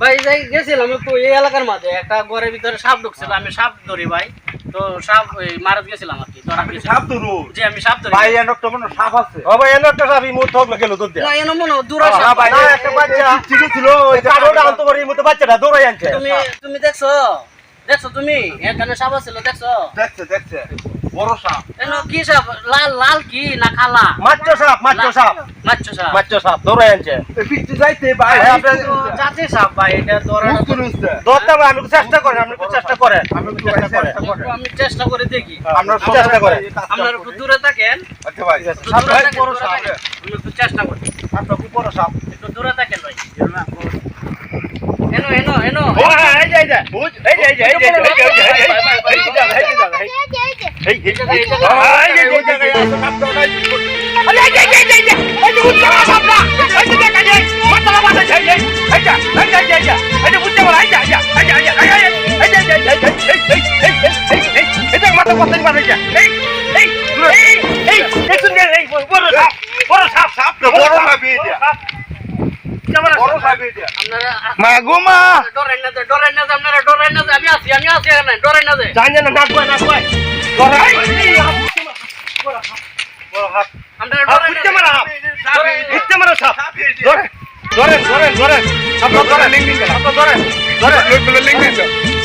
ভাই যাই গেছিলাম একটু এই এলাকার মাঝে একটা ঘরের ভিতরে সাপ ঢুকছিল আমি সাপ ধরি ভাই তো সাপ ওই মারাত গেছিলাম আর কি ধরা গেছিলাম। সাপ তো জি আমি সাপ ধরি। ভাই মনে সাপ আছে। ও ভাই এনে একটা সাপ এই মুহূর্তে হবে গেল তোর না এনে মনে হ্যাঁ, সাপ। ভাই, না একটা বাচ্চা। চিঠি ছিল ওই কালোটা আনতে পারি এই বাচ্চাটা দৌড়াই আনছে। তুমি তুমি দেখছ? দেখছ তুমি? এখানে সাপ ছিল দেখছ? দেখছ দেখছে। বড় সাপ এনো কি সাপ লাল লাল কি না কালা মাচ্চ সাপ মাচ্চ সাপ মাছ সাপ মাচ্চ সাপ দৌড়াই আনছে এই যাইতে ভাই ভাই, আপনার- তো জাতির সাপ ভাই এটা ধরা দৌড়তে হবে আপনি চেষ্টা করেন আপনি চেষ্টা করেন আমি চেষ্টা করেন আমি চেষ্টা করে দেখি আমরা চেষ্টা করেন আপনারা একটু দূরে থাকেন আচ্ছা ভাই সাপ ভাই বড় সাপ আমি একটু চেষ্টা করি আপনার বড় সাপ একটু দূরে থাকেন ভাই এনো এনো এনো ও হ্যাঁ এই যে এই যে এই যে এই যে এই যে মাগো মা ডরেন না ডরেন না আপনারা ডরেন না আমি আছি আমি আছি এখানে ডরেন না জানেন না নাকুয়া নাকুয়া ধরে ধরে ধরে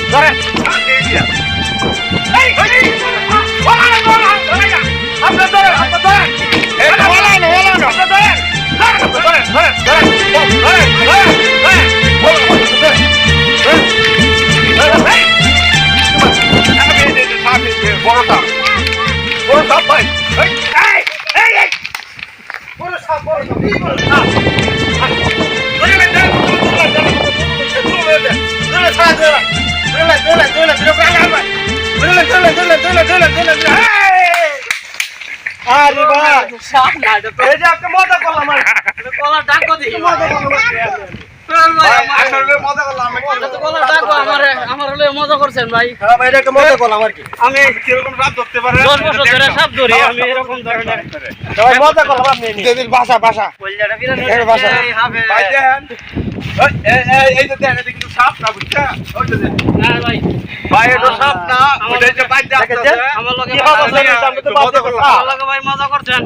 ধরে আরে ভাই। সাপ না, এই যে একটা মজা করলাম আর গলার ডাকো দিই। মজা করলাম। আসলে মজা করলাম আমি এটা তো গলার ডাকো, আমার- আমার হলে মজা করছেন ভাই? হ্যাঁ ভাই এটা মজা করলাম আর কি। আমি কীরকম সাপ ধরতে পারে দশ বছর ধরে সাপ ধরি আমি এরকম ধরনের ভাই মজা করলাম আপনি। নিয়ে বাসা বাসা কলজাটা বিরাট এর বাসা। এই হবে। ভাই দেখেন এই এই এই যে দেখেন কিন্তু সাপ না বুঝছা ওই যে না ভাই। ভাই এটা সাপ না ওটা যে বাইরে আসছে আমার লগে মজা করলাম। করলাম। আমার লগে ভাই মজা করছেন?